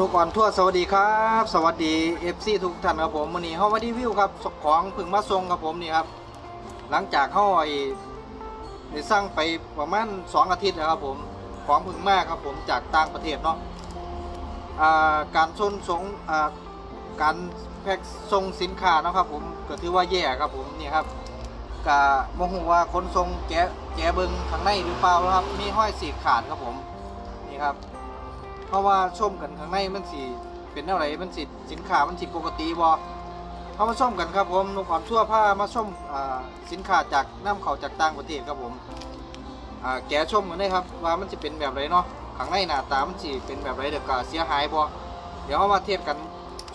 ก่อนทั่วสวัสดีครับ สวัสดี FC ทุกท่านครับผมวันนี้เฮามารีวิวครับของพึ่งมาส่งครับผมนี่ครับ หลังจากเฮาไอ้ได้างไปประมาณ2อาทิตย์นะครับผมของพึ่งมาครับผมจากต่างประเทศเนาะอ่าการส่งส่งอ่าการแพ็คส่งสินค้านะครับผมก็ถือว่าแย่ครับผมนี่ครับกะบ่ฮู้ว่าขนส่งแกะแกะเบิงข้างในหรือเปล่าครับ มีห้อยสีขาดครับผมนี่ครับ เพราะว่าชมกันข้างในมันสิเป็นอะไรมันสิสินค้ามันสิปกติบ่เขามาชมกันครับผมนกอ่อนทั่วผ้ามาชมอ่าสินค้าจากน้ำเขาจากต่างประเทศครับผมอ่าแกะชมกันได้ครับว่ามันจะเป็นแบบไรเนาะข้างในหน้าตามันสิเป็นแบบไรเดี๋ยวก็เสียหายบ่เดี๋ยวเขามาเทียบกัน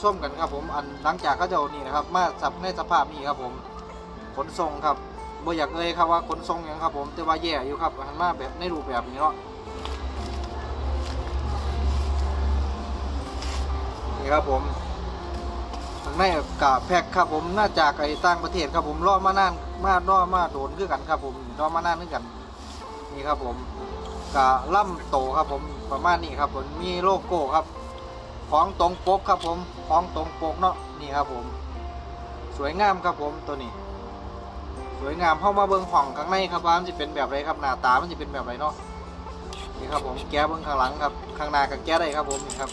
ชมกันครับผมอันหลังจากเขาจะเอานี่นะครับ มาสับในสภาพนี้ครับผมขนส่งครับบ่อยากเอ่ยครับว่าขนส่งยังครับผมแต่ว่าแย่อยู่ครับหันมาแบบในรูปแบบนี้เนาะ ครับผมข้างในกะแพ็คครับผมน่าจากไอ้ต่างประเทศครับผมรอมานานมาล่อมาโดนคือกันครับผมรอมานานคือกัน นี่ครับผมกะล่ำโตครับผมประมาณนี้ครับผมมีโลโก้ครับ ของตรงปกครับผมของตรงปกเนาะนี่ครับผม สวยงามครับผมตัวนี้ สวยงามเข้ามาเบิ้งห้องข้างในครับว่ามันจะเป็นแบบไรครับหน้าตามันจะเป็นแบบไรเนาะนี่ครับผมแก้เบิ้งข้างหลังครับ ข้างหน้าก็แก้ได้ครับผมนี่ครับ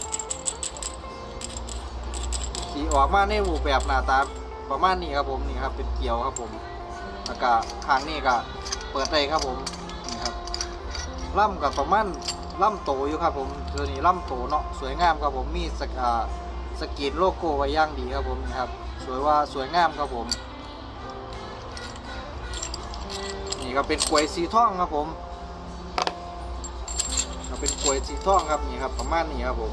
สีออกมาในรูปแบบหน้าตาประมาณนี้ครับผมนี่ครับเป็นเกียวครับผมแล้วก็ข้างนี้ก็เปิดได้ครับผมนี่ครับล่ำกับประมาณล่ำโตอยู่ครับผมตัวนี้ล่ำโตเนาะสวยงามครับผมมีสกาสกีนโลโก้ไว้ย่างดีครับผมนี่ครับสวยว่าสวยงามครับผม นี่ก็เป็นกล้วยสีทองครับผมเป็นกล้วยสีทองครับนี่ครับประมาณนี้ครับผม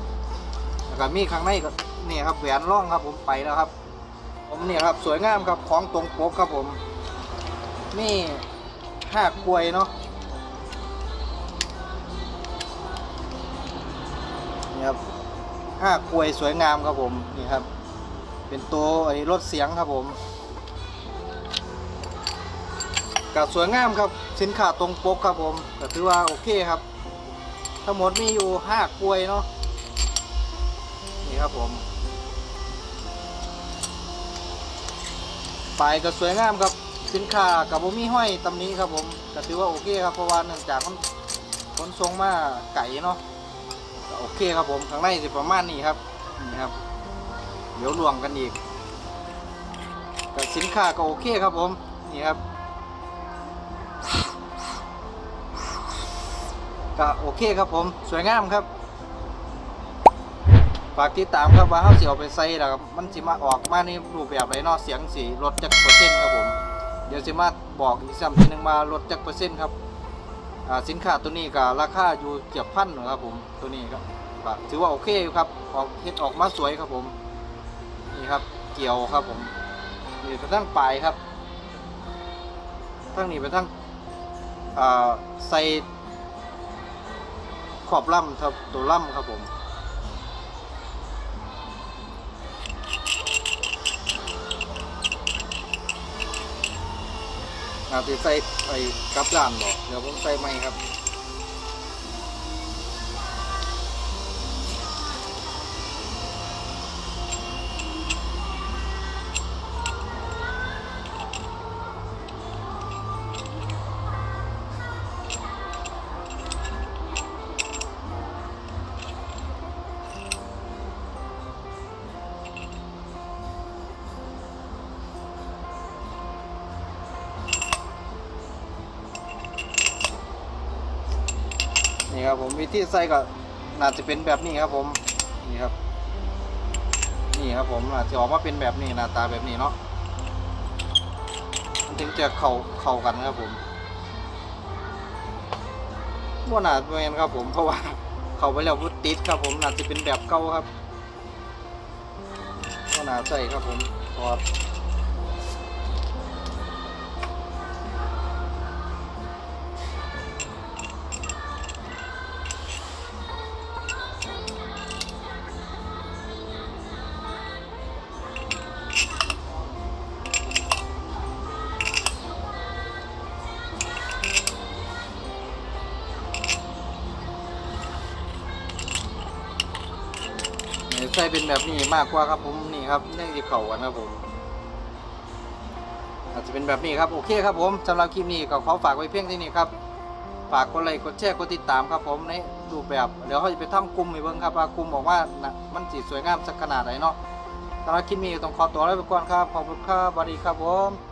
แล้วก็มีข้างในก็ นี่ครับแหวนร่องครับผมไปแล้วครับ ผมเนี่ยครับสวยงามครับของตรงปกครับผม นี่ห้ากวยเนาะนี่ครับห้ากวยสวยงามครับผมนี่ครับ เป็นตัวไอ้รถเสียงครับผมก็สวยงามครับสินค้าตรงปกครับผมก็ถือว่าโอเคครับ ทั้งหมดมีอยู่ห้ากล้วยเนาะนี่ครับผม ปลายก็สวยงามครับสินค้ากับบ่มีห้อยตำนี้ครับผมก็ถือว่าโอเคครับเพราะว่าเนื่องจากมันขนส่งมาไก่เนาะก็โอเคครับผมข้างในสิประมาณนี้ครับนี่ครับ เดี๋ยวรวมกันอีกกับสินค้าก็โอเคครับผมนี่ครับก็โอเคครับผมสวยงามครับ ฝากติดตามครับว่าเขาสิเอาไปใส่แล้วครับมันสิมาออกมาในรูปแบบไหนเนาะเสียงสีลดจักเปอร์เซ็นต์ครับผม เดี๋ยวสิมาบอกอีกซ้ำทีหนึงมาลดจักเปอร์เซ็นต์ครับอ่าสินค้าตัวนี้ก็ราคาอยู่เกือบพันนะครับผมตัวนี้ครับก็ถือว่าโอเคอยู่ครับออกเฮ็ดออกมาสวยครับผมนี่ครับเกี่ยวครับผมนี่ไปทั้งปลายครับทั้งนี้ไปทั้งอ่าใส่ขอบล่ำครับตัวล่ำครับผม อาจจะใส่ไอ้กับด้านบอกเดี๋ยวผมใส่ไหมครับ นี่ครับผมวิธีใส่ก็น่าจะเป็นแบบนี้ครับผมนี่ครับ นี่ครับผมอาจจะออกมาเป็นแบบนี้หน้าตาแบบนี้เนาะมันถึงจะเข้าเข้ากันครับผมว่าน่าเป็นครับผมเพราะว่าเข้าไปแล้วพุติดครับผมน่าจะเป็นแบบเก่าครับว่าน่าใส่ครับผมถอด นี่ใส่เป็นแบบนี้มากกว่าครับผมนี่ครับนี่จะเข่ากันครับผมอาจจะเป็นแบบนี้ครับโอเคครับผมสำหรับคลิปนี้ก็ขอฝากไว้เพียงเท่นี้ครับฝากกดไลค์กดแชร์กดติดตามครับผมในรูปแบบเดี๋ยวเขาจะไปทำกลุ่มให้เบิ่งครับว่ากลุ่มบอกว่ามันสีสวยงามสักขนาดไหนเนาะสำหรับคลิปนี้ต้องขอตัวลาไปก่อนครับขอบคุณครับสวัสดีครับผม